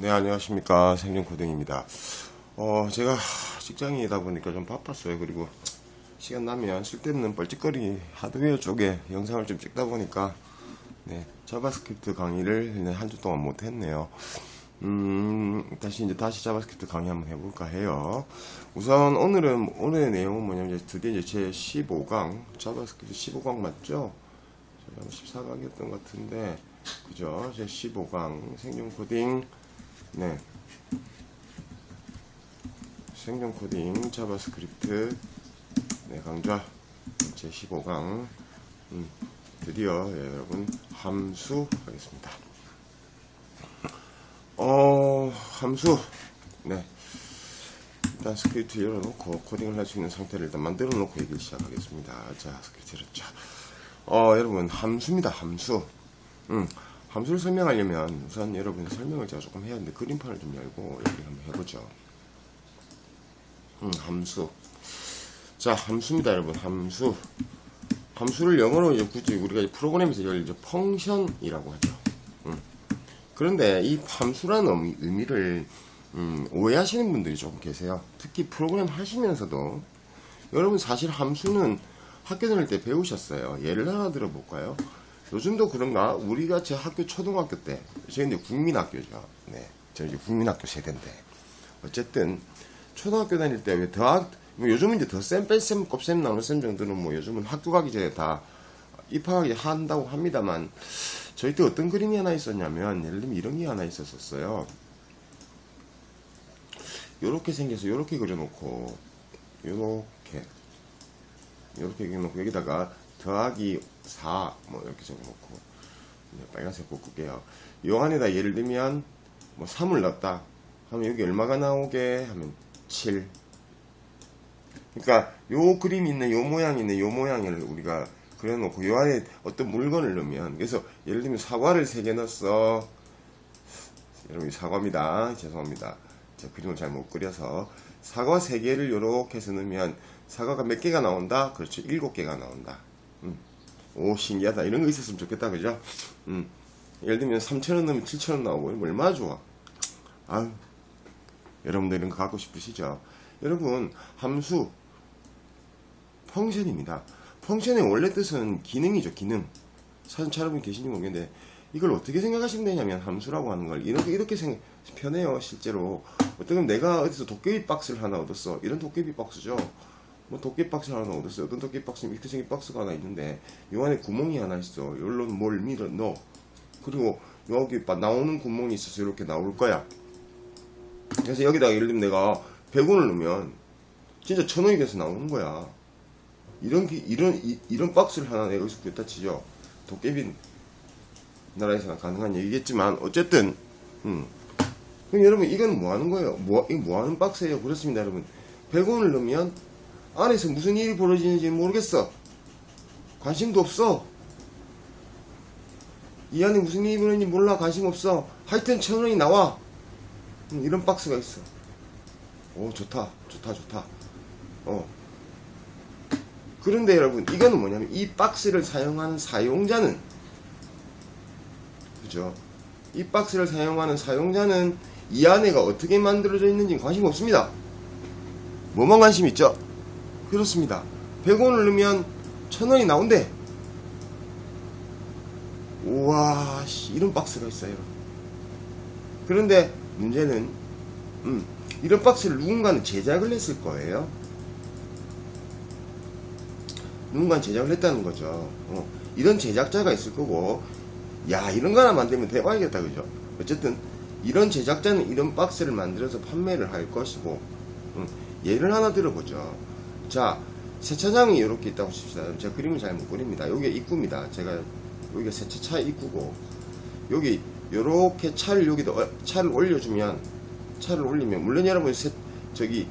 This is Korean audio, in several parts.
네, 안녕하십니까. 생존코딩입니다. 어, 제가 직장인이다 보니까 좀 바빴어요. 그리고 시간 나면 쓸데없는 뻘짓거리 하드웨어 쪽에 영상을 좀 찍다 보니까, 네, 자바스크립트 강의를 한 주 동안 못 했네요. 음, 다시 이제 다시 자바스크립트 강의 한번 해볼까 해요. 우선 오늘은, 오늘의 내용은 뭐냐면 이제 드디어 이제 제 15강, 자바스크립트 15강 맞죠? 제가 14강이었던 것 같은데, 그죠? 제 15강 생존 코딩, 네. 생존 코딩 자바스크립트, 네, 강좌, 제 15강, 음, 드디어 예, 여러분 함수 하겠습니다. 어, 함수, 네. 일단 스크립트 열어놓고 코딩을 할 수 있는 상태를 일단 만들어 놓고 얘기를 시작하겠습니다. 자, 스크립트 열었죠. 어, 여러분, 함수입니다, 함수. 음, 함수를 설명하려면 우선 여러분 설명을 제가 조금 해야 하는데 그림판을 좀 열고 얘기를 한번 해보죠. 음, 함수. 자, 함수입니다, 여러분. 함수. 함수를 영어로 이제 굳이 우리가 이제 프로그램에서 이걸 이제 펑션이라고 하죠. 음. 그런데 이 함수라는 의미- 의미를 음, 오해하시는 분들이 조금 계세요. 특히 프로그램 하시면서도 여러분 사실 함수는 학교 다닐 때 배우셨어요. 예를 하나 들어볼까요? 요즘도 그런가? 우리가 제 학교 초등학교 때, 저희 이제 국민학교죠. 네. 저 이제 국민학교 세대인데. 어쨌든, 초등학교 다닐 때 왜 더학, 뭐 요즘은 이제 덧셈, 뺄셈, 곱셈, 나눗셈 정도는 뭐 요즘은 학교 가기 전에 다 입학하기 한다고 합니다만, 저희 때 어떤 그림이 하나 있었냐면, 예를 들면 이런 게 하나 있었었어요. 요렇게 생겨서 요렇게 그려놓고, 요렇게, 요렇게 그려놓고, 여기다가 더하기 4, 뭐 이렇게 적어놓고, 이제 빨간색 꽂을게요. 요 안에다 예를 들면, 뭐 3을 넣었다. 하면 여기 얼마가 나오게? 하면 7. 그러니까 요 그림 있는 요 모양 있는 요 모양을 우리가 그려놓고 요 안에 어떤 물건을 넣으면 그래서 예를 들면 사과를 3개 넣었어. 여러분 사과입니다. 죄송합니다. 제가 그림을 잘 못 그려서 사과 3개를 요렇게 해서 넣으면 사과가 몇 개가 나온다? 그렇죠. 7개가 나온다. 음. 오 신기하다. 이런 거 있었으면 좋겠다. 그죠? 음. 예를 들면 3,000원 넣으면 7,000원 나오고 얼마나 좋아. 아유. 여러분들 이런 거 갖고 싶으시죠? 여러분 함수 펑션입니다. 펑션의 원래 뜻은 기능이죠. 기능. 사진 찾아보면 계신지 모르겠는데 이걸 어떻게 생각하시면 되냐면 함수라고 하는 걸 이렇게 이렇게 생각 편해요. 실제로 어떻게 내가 어디서 도깨비 박스를 하나 얻었어. 이런 도깨비 박스죠. 뭐 도깨비 박스를 하나 얻었어요. 어떤 도깨비 박스는 이렇게 생긴 박스가 하나 있는데 요 안에 구멍이 하나 있어. 여기로 뭘 밀어 넣어. 그리고 여기 봐, 나오는 구멍이 있어서 이렇게 나올 거야. 그래서 여기다가 예를 들면 내가 100원을 넣으면 진짜 천 원이 돼서 나오는 거야. 이런 기- 이런 이, 런 박스를 하나 내가 여기서 구했다 치죠. 도깨비 나라에서는 가능한 얘기겠지만 어쨌든 음. 그럼 여러분 이건 뭐 하는 거예요? 뭐 이거 뭐 하는 박스예요? 그렇습니다, 여러분. 100원을 넣으면 안에서 무슨 일이 벌어지는지 모르겠어. 관심도 없어. 이 안에 무슨 일이 벌어지는지 몰라. 관심 없어. 하여튼 천 원이 나와. 음, 이런 박스가 있어. 오, 좋다. 좋다, 좋다. 어. 그런데 여러분, 이거는 뭐냐면, 이 박스를 사용하는 사용자는, 그죠? 이 박스를 사용하는 사용자는 이 안에가 어떻게 만들어져 있는지 관심 없습니다. 뭐만 관심 있죠? 그렇습니다. 100원을 넣으면 1000원이 나온대. 우와, 씨, 이런 박스가 있어요. 그런데 문제는 음, 이런 박스를 누군가는 제작을 했을 거예요. 누군가는 제작을 했다는 거죠. 어, 이런 제작자가 있을 거고, 야 이런 거 하나 만들면 대박이겠다, 그죠? 어쨌든 이런 제작자는 이런 박스를 만들어서 판매를 할 것이고, 음, 예를 하나 들어보죠. 자, 세차장이 이렇게 있다고 칩시다. 제가 그림을 잘 못 그립니다. 여기가 입구입니다. 제가 여기가 세차차 입구고, 여기 요렇게 차를 여기다 어, 차를 올려주면 차를 올리면 물론 여러분 세, 저기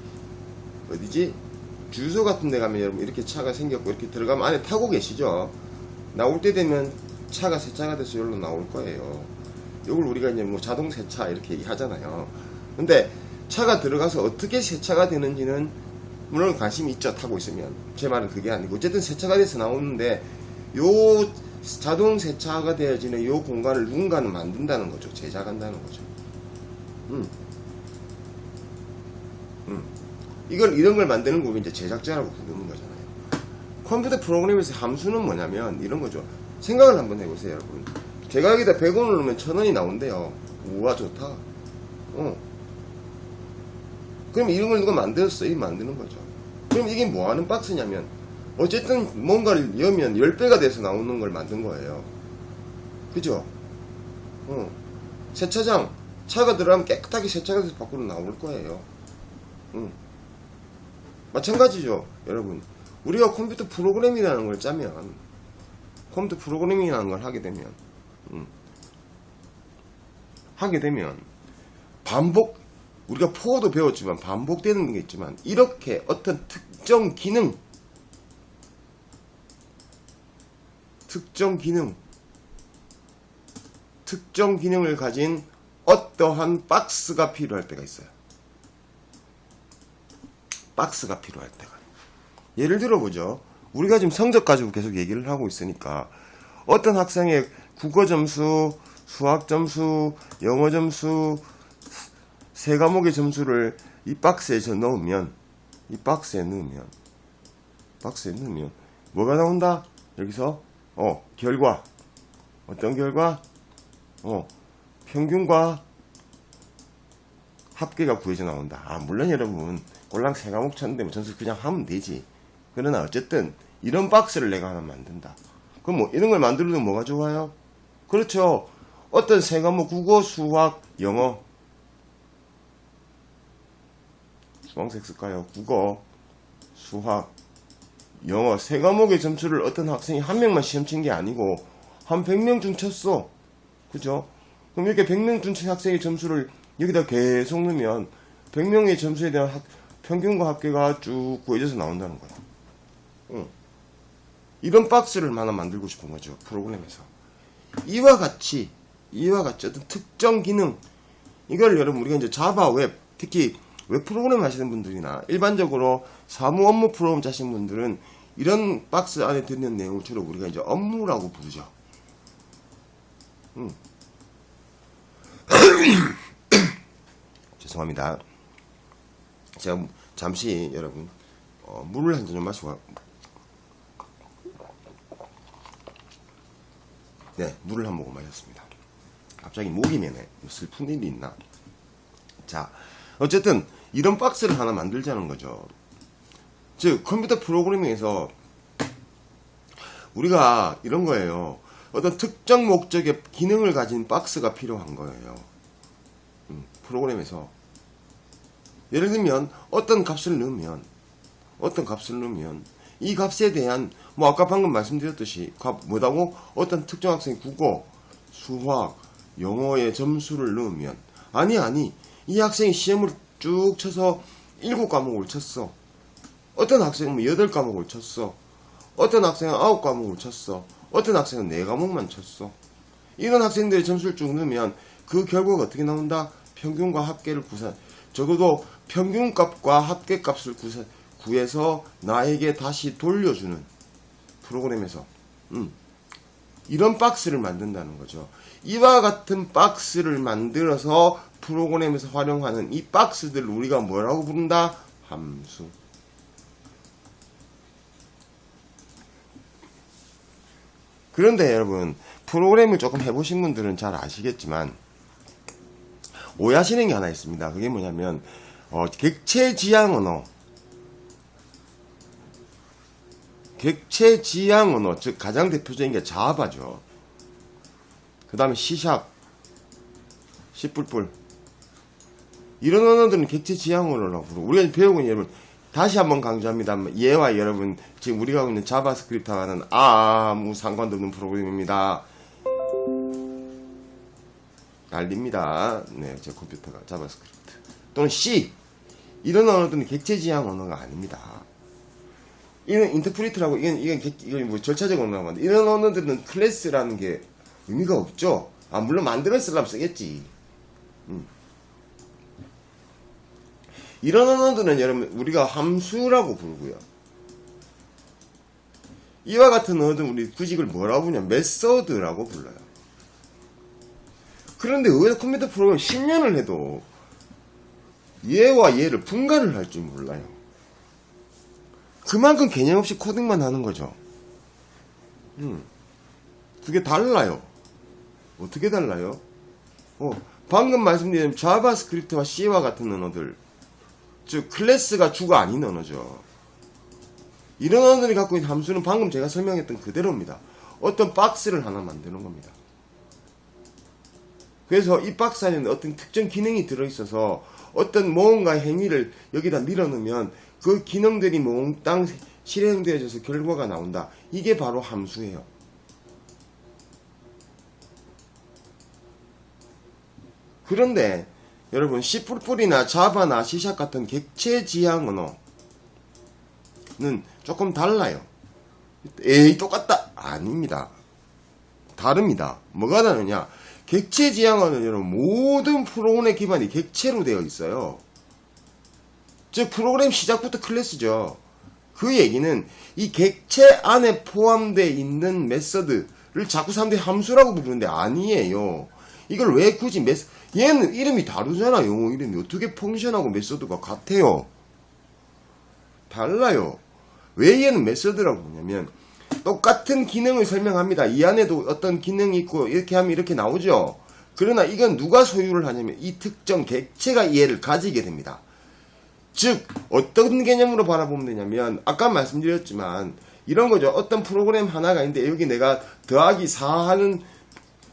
어디지 주소 같은 데 가면 여러분 이렇게 차가 생겼고 이렇게 들어가면 안에 타고 계시죠 나올 때 되면 차가 세차가 돼서 여기로 나올 거예요 이걸 우리가 이제 뭐 자동 세차 이렇게 얘기하잖아요 근데 차가 들어가서 어떻게 세차가 되는지는 물론 관심이 있죠 타고 있으면 제 말은 그게 아니고 어쨌든 세차가 돼서 나오는데 요 자동 세차가 되어지는 요 공간을 누군가는 만든다는 거죠 제작한다는 거죠 음. 음. 이걸 이런 걸 만드는 거 이제 제작자라고 부르는 거잖아요. 컴퓨터 프로그램에서 함수는 뭐냐면 이런 거죠. 생각을 한번 해보세요, 여러분. 제가 여기다 100원을 넣으면 1000원이 나온대요. 우와 좋다. 어. 그럼 이런 걸 누가 만들었어요? 이 만드는 거죠. 그럼 이게 뭐 하는 박스냐면 어쨌든 뭔가를 여면 10배가 돼서 나오는 걸 만든 거예요. 그죠? 어. 세차장 차가 들어가면 깨끗하게 세차가 돼서 밖으로 나올 거예요. 응. 마찬가지죠, 여러분. 우리가 컴퓨터 프로그램이라는 걸 짜면 컴퓨터 프로그래밍이라는 걸 하게 되면 음, 하게 되면 반복 우리가 포어도 배웠지만 반복되는 게 있지만 이렇게 어떤 특정 기능 특정 기능 특정 기능을 가진 어떠한 박스가 필요할 때가 있어요. 박스가 필요할 때가. 예를 들어 보죠. 우리가 지금 성적 가지고 계속 얘기를 하고 있으니까 어떤 학생의 국어 점수, 수학 점수, 영어 점수 세 과목의 점수를 이 박스에 저 넣으면 이 박스에 넣으면 박스에 넣으면 뭐가 나온다? 여기서 어 결과 어떤 결과? 어 평균과 합계가 구해져 나온다. 아 물론 여러분 꼴랑 세 과목 쳤는데 뭐 점수 그냥 하면 되지. 그러나 어쨌든 이런 박스를 내가 하나 만든다. 그럼 뭐 이런 걸 만들어도 뭐가 좋아요? 그렇죠. 어떤 세 과목 국어, 수학, 영어 주황색 쓸까요? 국어, 수학, 영어 세 과목의 점수를 어떤 학생이 한 명만 시험 친 게 아니고 한 100명 중 쳤어. 그죠? 그럼 이렇게 100명 중 친 학생의 점수를 여기다 계속 넣으면 100명의 점수에 대한 학- 평균과 합계가 쭉 구해져서 나온다는 거야. 응. 이런 박스를 하나 만들고 싶은 거죠. 프로그램에서. 이와 같이, 이와 같이 어떤 특정 기능, 이걸 여러분 우리가 이제 자바 웹, 특히 웹 프로그램 하시는 분들이나 일반적으로 사무 업무 프로그램 짜신 분들은 이런 박스 안에 드는 내용을 주로 우리가 이제 업무라고 부르죠. 음. 죄송합니다. 제가 잠시 여러분 어, 물을 한 잔 좀 마시고 와- 네 물을 한 모금 마셨습니다. 갑자기 목이 메네. 뭐 슬픈 일이 있나? 자 어쨌든 이런 박스를 하나 만들자는 거죠. 즉 컴퓨터 프로그래밍에서 우리가 이런 거예요. 어떤 특정 목적의 기능을 가진 박스가 필요한 거예요. 음, 프로그램에서 예를 들면 어떤 값을 넣으면 어떤 값을 넣으면 이 값에 대한 뭐 아까 방금 말씀드렸듯이 값 뭐다고 어떤 특정 학생이 국어, 수학, 영어의 점수를 넣으면 아니 아니 이 학생이 시험을 쭉 쳐서 일곱 과목을 쳤어. 어떤 학생은 뭐 여덟 과목을 쳤어. 어떤 학생은 아홉 과목을 쳤어. 어떤 학생은 네 과목만 쳤어. 이런 학생들의 점수를 쭉 넣으면 그 결과가 어떻게 나온다? 평균과 합계를 구사, 적어도 평균값과 합계값을 구사, 구해서 나에게 다시 돌려주는 프로그램에서, 음, 이런 박스를 만든다는 거죠. 이와 같은 박스를 만들어서 프로그램에서 활용하는 이 박스들을 우리가 뭐라고 부른다? 함수. 그런데 여러분 프로그램을 조금 해보신 분들은 잘 아시겠지만 오해하시는 게 하나 있습니다. 그게 뭐냐면 어, 객체 지향 언어, 객체 지향 언어, 즉 가장 대표적인 게 자바죠. 그 다음에 C샵, C++. 이런 언어들은 객체 지향 언어라고 부르고 우리가 배우고 있는 여러분 다시 한번 강조합니다. 얘와 여러분 지금 우리가 하고 있는 자바스크립트와는 아무 상관도 없는 프로그램입니다. 난립니다. 네, 제 컴퓨터가 자바스크립트 또는 C 이런 언어들은 객체 지향 언어가 아닙니다. 이런 인터프리트라고 이건 이건 객- 이건 뭐 절차적 언어라고 하는데 이런 언어들은 클래스라는 게 의미가 없죠. 아 물론 만들었으려면 쓰겠지. 이런 언어들은 여러분 우리가 함수라고 부르고요. 이와 같은 언어들은 우리 구직을 뭐라고 부르냐 메서드라고 불러요. 그런데 왜 컴퓨터 프로그램 10년을 해도 얘와 얘를 분간을 할 줄 몰라요. 그만큼 개념 없이 코딩만 하는 거죠. 음. 그게 달라요. 어떻게 달라요? 어, 방금 말씀드린 자바스크립트와 C와 같은 언어들, 즉 클래스가 주가 아닌 언어죠. 이런 언어들이 갖고 있는 함수는 방금 제가 설명했던 그대로입니다. 어떤 박스를 하나 만드는 겁니다. 그래서 이 박스 안에는 어떤 특정 기능이 들어있어서 어떤 무언가 행위를 여기다 밀어넣으면 그 기능들이 몽땅 실행되어져서 결과가 나온다. 이게 바로 함수예요. 그런데 여러분 C++이나 자바나 C샵 같은 객체 지향 언어는 조금 달라요. 에이 똑같다 아닙니다. 다릅니다. 뭐가 다르냐? 객체 지향 언어는 여러분 모든 프로그램 기반이 객체로 되어 있어요. 즉 프로그램 시작부터 클래스죠. 그 얘기는 이 객체 안에 포함되어 있는 메서드를 자꾸 사람들이 함수라고 부르는데 아니에요. 이걸 왜 굳이 메 얘는 이름이 다르잖아 영어 이름이. 어떻게 펑션하고 메서드가 같아요? 달라요. 왜 얘는 메서드라고 부르냐면 똑같은 기능을 설명합니다. 이 안에도 어떤 기능이 있고 이렇게 하면 이렇게 나오죠. 그러나 이건 누가 소유를 하냐면 이 특정 객체가 얘를 가지게 됩니다. 즉 어떤 개념으로 바라보면 되냐면 아까 말씀드렸지만 이런 거죠. 어떤 프로그램 하나가 있는데 여기 내가 더하기 4 하는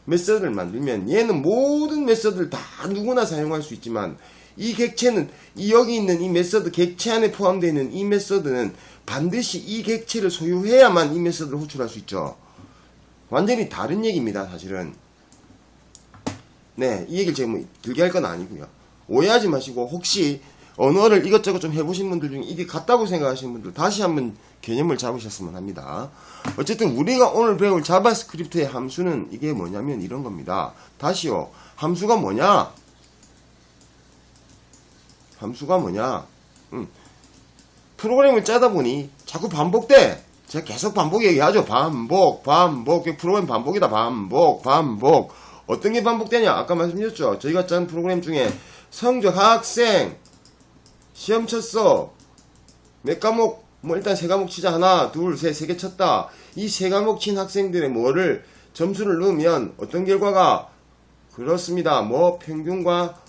메서드를 만들면 얘는 모든 메서드를 다 누구나 사용할 수 있지만 이 객체는 이 여기 있는 이 메서드 객체 안에 포함되어 있는 이 메서드는 반드시 이 객체를 소유해야만 이 메서드를 호출할 수 있죠. 완전히 다른 얘기입니다, 사실은. 네, 이 얘기를 제가 뭐 길게 할 건 아니고요. 오해하지 마시고 혹시 언어를 이것저것 좀 해보신 분들 중에 이게 같다고 생각하시는 분들 다시 한번 개념을 잡으셨으면 합니다. 어쨌든 우리가 오늘 배울 자바스크립트의 함수는 이게 뭐냐면 이런 겁니다. 다시요. 함수가 뭐냐? 함수가 뭐냐? 음. 프로그램을 짜다 보니 자꾸 반복돼. 제가 계속 반복 얘기하죠. 반복, 반복. 프로그램 반복이다. 반복, 반복. 어떤 게 반복되냐? 아까 말씀드렸죠. 저희가 짠 프로그램 중에 성적 학생, 시험 쳤어. 몇 과목, 뭐 일단 세 과목 치자. 하나, 둘, 셋, 세 개 쳤다. 이 세 과목 친 학생들의 뭐를 점수를 넣으면 어떤 결과가 그렇습니다. 뭐 평균과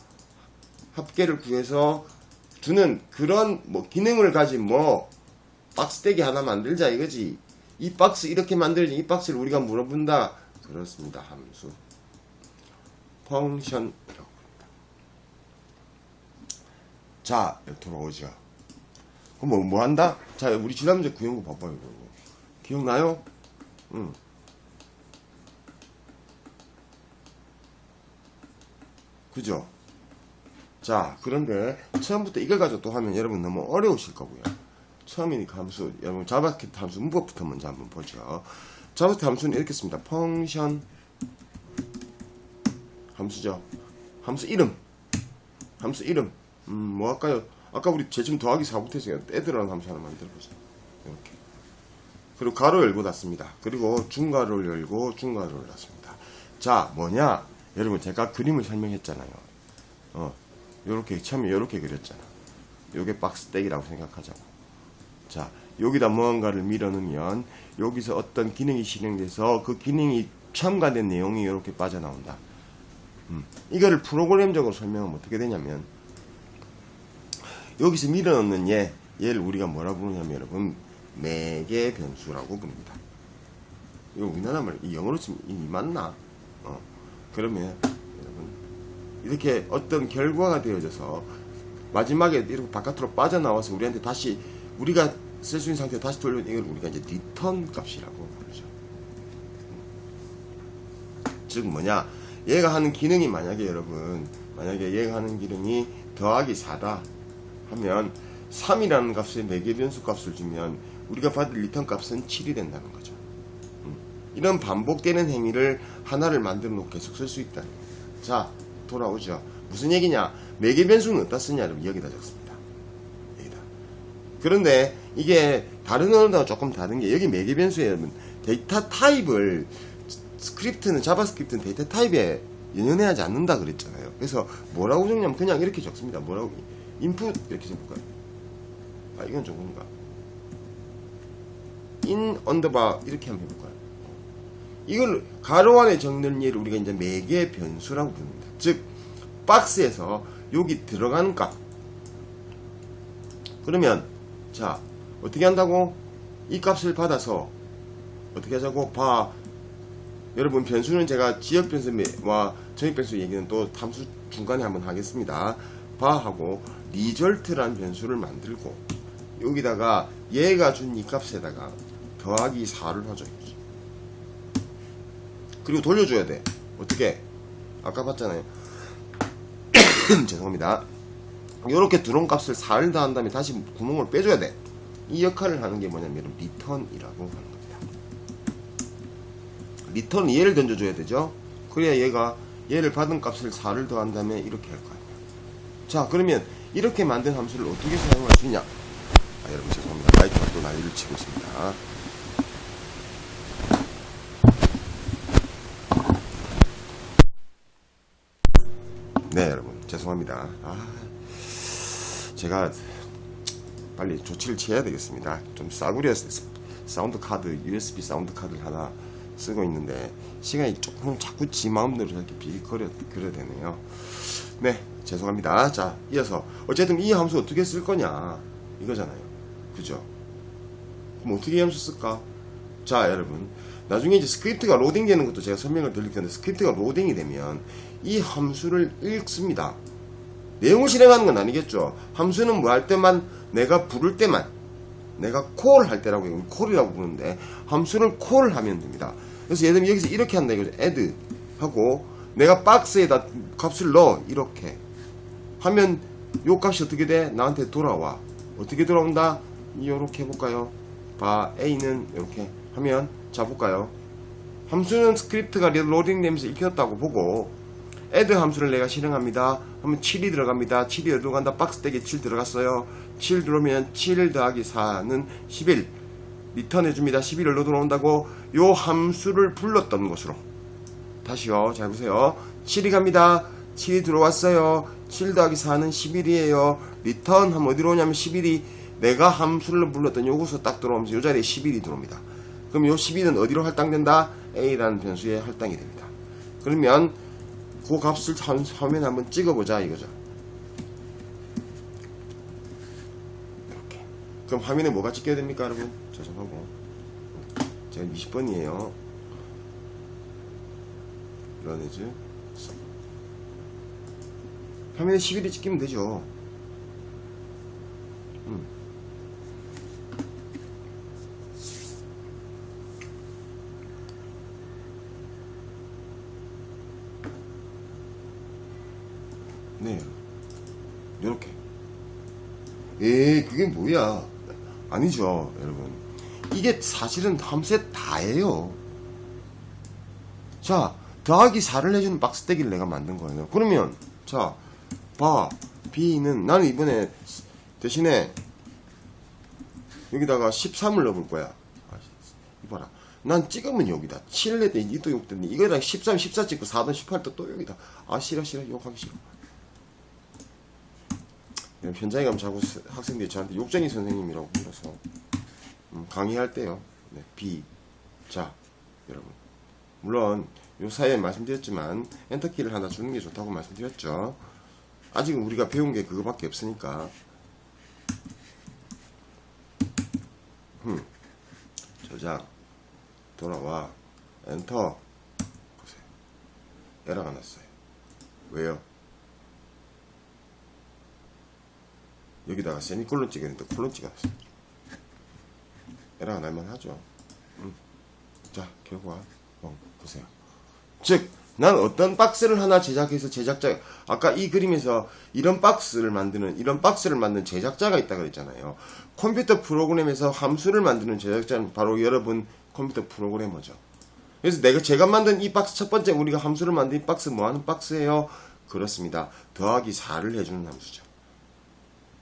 합계를 구해서 주는 그런 뭐 기능을 가진 뭐 박스떼기 하나 만들자 이거지. 이 박스 이렇게 만들지 이 박스를 우리가 물어본다. 그렇습니다. 함수. 펑션이라고 합니다. 자, 여기 돌아오죠. 그럼 뭐, 뭐 한다? 자, 우리 지난주에 구형구 봐봐요. 이거. 기억나요? 응. 그죠? 자, 그런데 처음부터 이걸 가지고 또 하면 여러분 너무 어려우실 거고요. 처음이니까 함수, 여러분 자바스크립트 함수 문법부터 먼저 한번 보죠. 자바스크립트 함수는 이렇게 씁니다. 펑션 함수죠. 함수 이름. 함수 이름. 음, 뭐 할까요? 아까 우리 제점 더하기 4부터 했으니까 떼들어라는 함수 하나 만들어보자. 이렇게. 그리고 가로 열고 닫습니다. 그리고 중가로를 열고 중가로를 닫습니다. 자, 뭐냐? 여러분, 제가 그림을 설명했잖아요. 어, 요렇게, 처음에 요렇게 그렸잖아. 요게 박스떼기라고 생각하자고. 자, 여기다 무언가를 밀어넣으면 여기서 어떤 기능이 실행돼서 그 기능이 첨가된 내용이 이렇게 빠져나온다. 음, 이거를 프로그램적으로 설명하면 어떻게 되냐면 여기서 밀어넣는 얘, 얘를 우리가 뭐라 부르냐면 여러분 매개 변수라고 부릅니다. 이거 우리나라 말, 이 영어로 치면 이 맞나? 어, 그러면 여러분 이렇게 어떤 결과가 되어져서 마지막에 이렇게 바깥으로 빠져나와서 우리한테 다시 우리가 쓸 수 있는 상태로 다시 돌려온 이걸 우리가 이제 리턴 값이라고 부르죠. 즉 뭐냐 얘가 하는 기능이 만약에 여러분 만약에 얘가 하는 기능이 더하기 4다 하면 3이라는 값에 매개 변수 값을 주면 우리가 받을 리턴 값은 7이 된다는 거죠. 음. 이런 반복되는 행위를 하나를 만들어 놓고 계속 쓸 수 있다. 자 돌아오죠. 무슨 얘기냐? 매개 변수는 어디다 쓰냐? 여러분 여기다 적습니다. 여기다. 그런데 이게 다른 언어와 조금 다른 게 여기 매개 변수에 여러분 데이터 타입을 스크립트는 자바스크립트는 데이터 타입에 연연해하지 않는다 그랬잖아요. 그래서 뭐라고 적냐면 그냥 이렇게 적습니다. 뭐라고 input 이렇게 적을까요? 아 이건 조금인가? in underbar 이렇게 한번 해볼까요? 이걸 가로 안에 적는 예를 우리가 이제 매개 변수라고 부릅니다. 즉 박스에서 여기 들어가는 값. 그러면 자 어떻게 한다고? 이 값을 받아서 어떻게 하자고? 봐. 여러분 변수는 제가 지역 변수와 정의 변수 얘기는 또 탐수 중간에 한번 하겠습니다. 봐 하고 리절트란 변수를 만들고 여기다가 얘가 준 이 값에다가 더하기 4를 하죠. 그리고 돌려줘야 돼. 어떻게? 아까 봤잖아요. 죄송합니다. 이렇게 들어온 값을 4를 더한 다음에 다시 구멍을 빼줘야 돼. 이 역할을 하는 게 뭐냐면 리턴이라고 하는 겁니다. 리턴 얘를 던져줘야 되죠. 그래야 얘가 얘를 받은 값을 4를 더한 다음에 이렇게 할거 아니야. 자 그러면 이렇게 만든 함수를 어떻게 사용할 수 있냐? 아, 여러분 죄송합니다. 마이크가 또 난리를 치고 있습니다. 네 여러분 죄송합니다. 아, 제가 빨리 조치를 취해야 되겠습니다. 좀 싸구려 사운드 카드, USB 사운드 카드를 하나 쓰고 있는데 시간이 조금 자꾸 지 마음대로 이렇게 비거려 그려 되네요. 네, 죄송합니다. 자, 이어서 어쨌든 이 함수 어떻게 쓸 거냐 이거잖아요. 그죠? 그럼 어떻게 이 함수 쓸까? 자, 여러분. 나중에 이제 스크립트가 로딩되는 것도 제가 설명을 드릴 건데 스크립트가 로딩이 되면 이 함수를 읽습니다. 내용을 실행하는 건 아니겠죠. 함수는 뭐 할 때만 내가 부를 때만 내가 콜할 때라고 해요. 콜이라고 부르는데 함수를 콜 하면 됩니다. 그래서 예를 들면 여기서 이렇게 한다 이거죠. add 하고 내가 박스에다 값을 넣어 이렇게 하면 요 값이 어떻게 돼? 나한테 돌아와. 어떻게 돌아온다? 이렇게 해볼까요? 봐 a는 이렇게 하면 자 볼까요? 함수는 스크립트가 로딩 되면서 읽혔다고 보고 add 함수를 내가 실행합니다. 하면 7이 들어갑니다. 7이 어디로 간다? 박스 떼기 7 들어갔어요. 7 들어오면 7 더하기 4는 11. 리턴 해줍니다. 11로 들어온다고 요 함수를 불렀던 것으로. 다시요. 잘 보세요. 7이 갑니다. 7이 들어왔어요. 7 더하기 4는 11이에요. 리턴 하면 어디로 오냐면 11이 내가 함수를 불렀던 요것으로 딱 들어오면서 요 자리에 11이 들어옵니다. 그럼 요 11은 어디로 할당된다? A라는 변수에 할당이 됩니다. 그러면 그 값을 화- 화면에 한번 찍어보자 이거죠. 이렇게. 그럼 화면에 뭐가 찍혀야 됩니까, 여러분? 저장하고. 제가 20번이에요. 러네즈. 화면에 11이 찍히면 되죠. 음. 네. 요렇게. 에 그게 뭐야. 아니죠, 여러분. 이게 사실은 함수의 다예요. 자, 더하기 4를 해주는 박스 떼기를 내가 만든 거예요. 그러면, 자, 봐. B는, 나는 이번에 대신에 여기다가 13을 넣어볼 거야. 아, 이봐라. 난 찍으면 여기다. 7을 했더니 이또 욕됐니. 이거랑 13, 14 찍고 4든 18도 또 여기다. 아, 싫어, 싫어. 욕하기 싫어. 현장에 가면 자꾸 스- 학생들이 저한테 욕쟁이 선생님이라고 불러서 음, 강의할 때요. 네, B. 자, 여러분. 물론 요 사이에 말씀드렸지만 엔터키를 하나 주는 게 좋다고 말씀드렸죠. 아직은 우리가 배운 게 그거밖에 없으니까. 음. 저장. 돌아와. 엔터. 보세요. 에러가 났어요. 왜요? 여기다가 세미콜론 찍었는데 콜론 찍었어요. 에러가 날만 하죠. 음. 자, 결과 어, 보세요. 즉, 난 어떤 박스를 하나 제작해서 제작자, 아까 이 그림에서 이런 박스를 만드는, 이런 박스를 만든 제작자가 있다 그랬잖아요. 컴퓨터 프로그램에서 함수를 만드는 제작자는 바로 여러분 컴퓨터 프로그래머죠. 그래서 내가 제가 만든 이 박스 첫 번째 우리가 함수를 만든 이 박스 뭐 하는 박스예요? 그렇습니다. 더하기 4를 해주는 함수죠.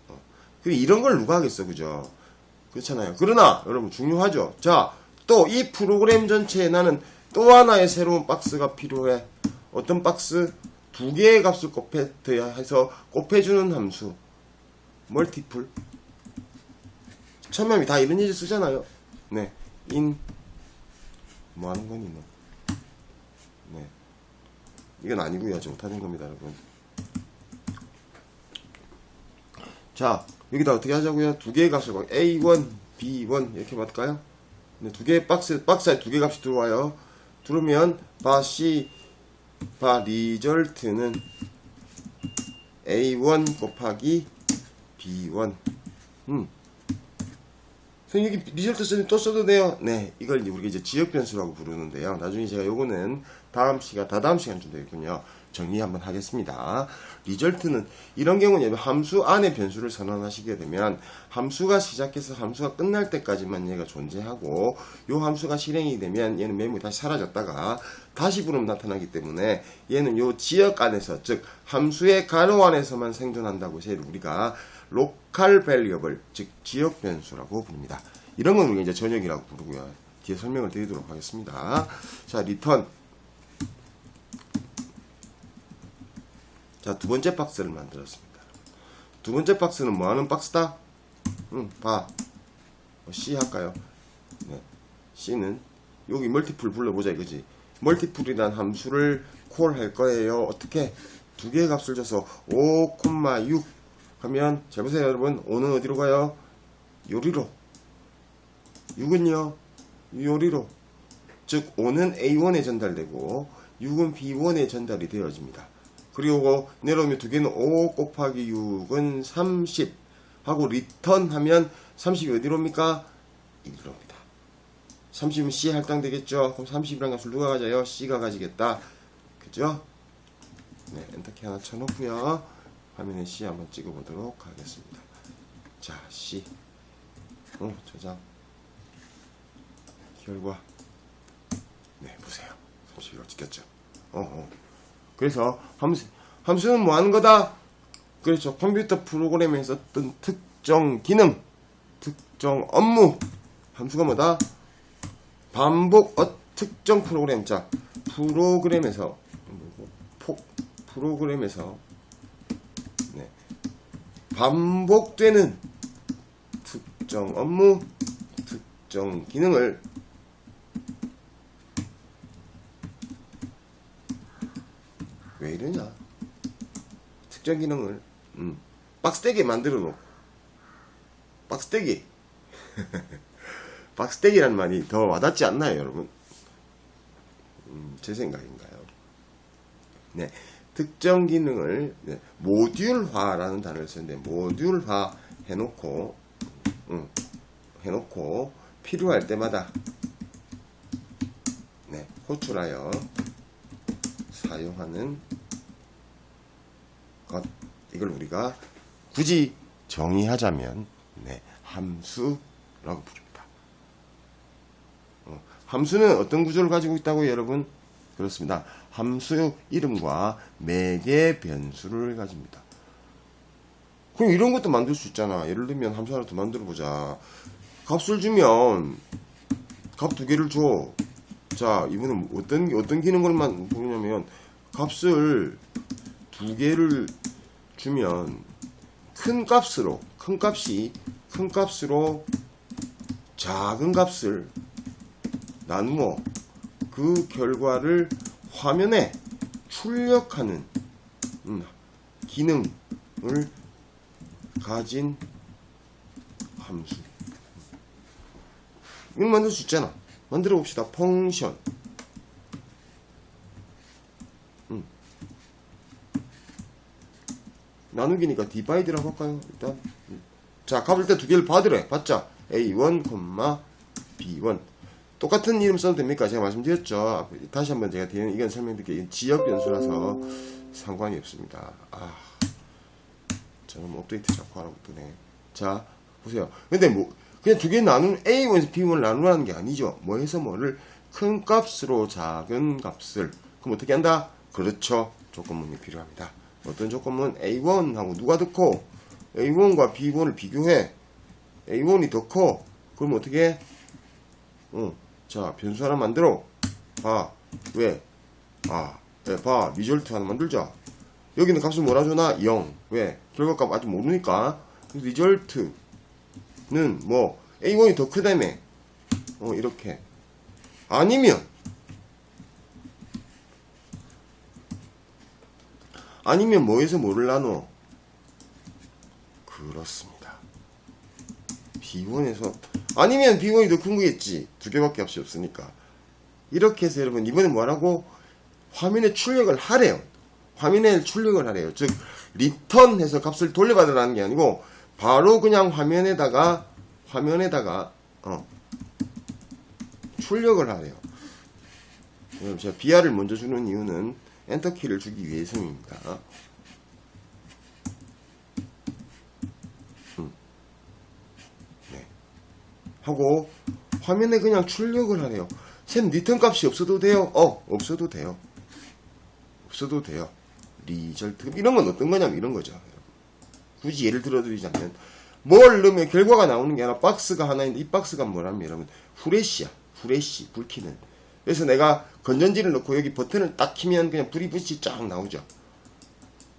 어. 근데 이런 걸 누가 하겠어, 그죠? 그렇잖아요. 그러나 여러분 중요하죠. 자, 또 이 프로그램 전체에 나는 또 하나의 새로운 박스가 필요해. 어떤 박스? 두 개의 값을 곱해야 해서 곱해주는 함수. 멀티플. 처음에 다 이런 예제 쓰잖아요. 네. 인, 뭐 하는 거니, 너? 네. 이건 아니고요. 저 못하는 겁니다, 여러분. 자, 여기다 어떻게 하자고요? 두 개의 값을 막 A1, B1 이렇게 받을까요? 네, 두 개의 박스, 박스에 두 개의 값이 들어와요. 들어오면 바 C, 바 리절트는 A1 곱하기 B1. 음. 선생님 여기 리절트 쓰면 또 써도 돼요. 네, 이걸 우리가 이제 지역 변수라고 부르는데요. 나중에 제가 요거는 다음 시간, 다다음 시간쯤 되겠군요. 정리 한번 하겠습니다. 리절트는 이런 경우는 함수 안에 변수를 선언하시게 되면 함수가 시작해서 함수가 끝날 때까지만 얘가 존재하고 요 함수가 실행이 되면 얘는 메모리 다시 사라졌다가 다시 부르면 나타나기 때문에 얘는 요 지역 안에서 즉 함수의 가로 안에서만 생존한다고 해서 우리가 로컬 밸리어블 즉 지역 변수라고 부릅니다. 이런 건 우리가 이제 전역이라고 부르고요. 뒤에 설명을 드리도록 하겠습니다. 자, 리턴 자, 두 번째 박스를 만들었습니다. 두 번째 박스는 뭐 하는 박스다? 응, 봐. 뭐 C 할까요? 네. C는 여기 멀티플 불러보자 이거지. 멀티플이란 함수를 콜 할 거예요. 어떻게? 두 개의 값을 줘서 5,6 하면 잘 보세요 여러분. 5는 어디로 가요? 요리로. 6은요? 요리로. 즉 5는 A1에 전달되고 6은 B1에 전달이 되어집니다. 그리고 내려오면 두 개는 5 곱하기 6은 30 하고 리턴 하면 30이 어디로 옵니까? 1로 옵니다. 30은 C 할당되겠죠? 그럼 30이란 값을 누가 가져요? C가 가지겠다. 그죠? 네, 엔터키 하나 쳐놓고요. 화면에 C 한번 찍어보도록 하겠습니다. 자, C. 어, 저장. 결과. 네, 보세요. 30이라고 찍혔죠? 어, 어. 그래서 함수, 함수는 뭐 하는 거다? 그렇죠. 컴퓨터 프로그램에서 어떤 특정 기능, 특정 업무. 함수가 뭐다? 반복, 어, 특정 프로그램. 자, 프로그램에서, 폭, 프로그램에서, 네. 반복되는 특정 업무, 특정 기능을 왜 이러냐? 특정 기능을 음, 박스떼기 만들어 놓고 박스떼기 박스떼기라는 말이 더 와닿지 않나요, 여러분? 음, 제 생각인가요? 네, 특정 기능을 네, 모듈화라는 단어를 쓰는데 모듈화 해놓고 음, 해놓고 필요할 때마다 네, 호출하여 사용하는 것 이걸 우리가 굳이 정의하자면 네, 함수라고 부릅니다. 어, 함수는 어떤 구조를 가지고 있다고 여러분? 그렇습니다. 함수 이름과 매개 변수를 가집니다. 그럼 이런 것도 만들 수 있잖아. 예를 들면 함수 하나 더 만들어 보자. 값을 주면 값 두 개를 줘. 자, 이번엔 어떤, 어떤 기능을 만 보냐면, 값을 두 개를 주면, 큰 값으로, 큰 값이, 큰 값으로 작은 값을 나누어 그 결과를 화면에 출력하는, 음, 기능을 가진 함수. 이거 만들 수 있잖아. 만들어 봅시다. 펑션. 나누기니까 디바이드라고 할까요? 일단. 음. 자, 값을 때 두 개를 받으래. 받자. A1, B1. 똑같은 이름 써도 됩니까? 제가 말씀드렸죠. 다시 한번 제가 뒤에 이건 설명드릴게요. 이건 지역 변수라서 상관이 없습니다. 아. 저는 뭐 업데이트 자꾸 하라고 뜨네. 자, 보세요. 근데 뭐, 그냥 두 개 나누는 A1에서 B1을 나누라는 게 아니죠. 뭐 해서 뭐를 큰 값으로 작은 값을. 그럼 어떻게 한다? 그렇죠. 조건문이 필요합니다. 어떤 조건문? A1하고 누가 더 커? A1과 B1을 비교해. A1이 더 커. 그럼 어떻게 해? 응. 자, 변수 하나 만들어. 봐. 왜? 아, 네, 봐. 리절트 하나 만들자. 여기는 값을 뭐라 주나? 0. 왜? 결과값 아직 모르니까. 리절트는 뭐 A1이 더 크다며. 어, 이렇게. 아니면 아니면 뭐에서 뭐를 나눠? 그렇습니다. B1에서 아니면 B1이 더 큰 거겠지. 두 개밖에 없이 없으니까. 이렇게 해서 여러분 이번에 뭐라고 화면에 출력을 하래요. 화면에 출력을 하래요. 즉 리턴해서 값을 돌려받으라는 게 아니고 바로 그냥 화면에다가 화면에다가 어, 출력을 하래요. 제가 BR을 먼저 주는 이유는 엔터키를 주기 위해서입니다. 음. 네. 하고 화면에 그냥 출력을 하래요. 쌤 리턴 값이 없어도 돼요? 어 없어도 돼요. 없어도 돼요. 리절트 이런 건 어떤 거냐면 이런 거죠. 굳이 예를 들어드리자면 뭘 넣으면 결과가 나오는 게 아니라 박스가 하나 있는데 이 박스가 뭐라면 여러분 후레쉬야. 후레쉬 불 켜는. 그래서 내가 건전지를 넣고 여기 버튼을 딱 키면 그냥 불이 빛이 쫙 나오죠.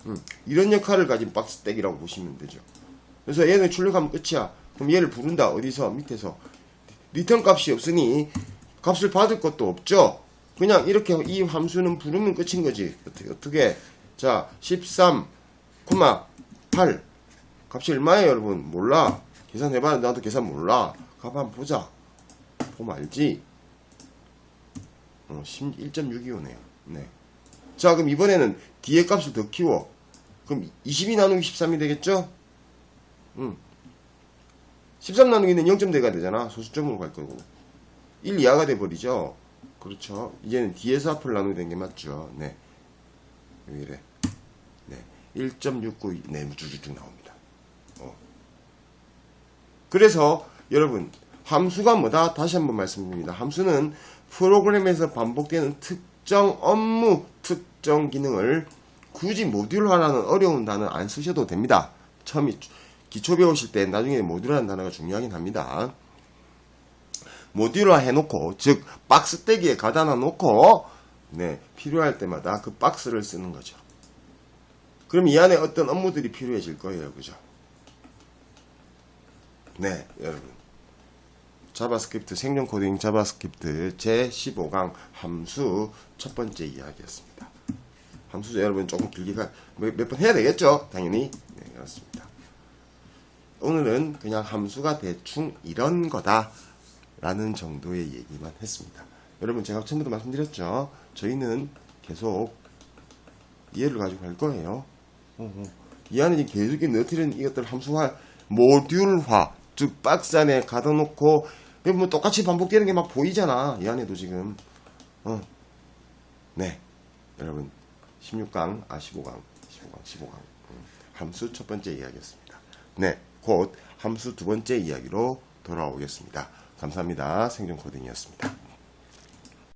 음, 이런 역할을 가진 박스 댁이라고 보시면 되죠. 그래서 얘는 출력하면 끝이야. 그럼 얘를 부른다. 어디서? 밑에서. 리턴 값이 없으니 값을 받을 것도 없죠. 그냥 이렇게 이 함수는 부르면 끝인 거지. 어떻게, 어떻게. 자, 13, 8. 값이 얼마예요, 여러분? 몰라. 계산해봤는데 나도 계산 몰라. 값 한번 보자. 보면 알지? 어, 1.625네요. 네. 자, 그럼 이번에는 뒤에 값을 더 키워. 그럼 22 나누기 13이 되겠죠? 응. 13 나누기는 0.대가 되잖아. 소수점으로 갈 거고. 1 이하가 돼버리죠. 그렇죠. 이제는 뒤에서 앞을 나누게 된 게 맞죠. 네. 왜 이래? 네. 1.69, 네, 쭉쭉 나옵니다. 어. 그래서, 여러분, 함수가 뭐다? 다시 한번 말씀드립니다. 함수는 프로그램에서 반복되는 특정 업무, 특정 기능을 굳이 모듈화라는 어려운 단어 안 쓰셔도 됩니다. 처음에 기초 배우실 때 나중에 모듈화라는 단어가 중요하긴 합니다. 모듈화 해놓고, 즉, 박스 떼기에 가다 놔 놓고, 네, 필요할 때마다 그 박스를 쓰는 거죠. 그럼 이 안에 어떤 업무들이 필요해질 거예요. 그죠? 네, 여러분. 자바스크립트 생존 코딩 자바스크립트 제 15강 함수 첫 번째 이야기였습니다. 함수 여러분 조금 길게 몇 번 해야 되겠죠? 당연히. 네, 그렇습니다. 오늘은 그냥 함수가 대충 이런 거다. 라는 정도의 얘기만 했습니다. 여러분 제가 처음부터 말씀드렸죠. 저희는 계속 이해를 가지고 갈 거예요. 이 안에 계속 넣어드리는 이것들 함수화, 모듈화, 즉 박스 안에 가둬놓고 뭐 똑같이 반복되는 게 막 보이잖아. 이 안에도 지금. 어. 네. 여러분 16강, 아 15강, 15강, 15강. 음, 함수 첫 번째 이야기였습니다. 네. 곧 함수 두 번째 이야기로 돌아오겠습니다. 감사합니다. 생존 코딩이었습니다.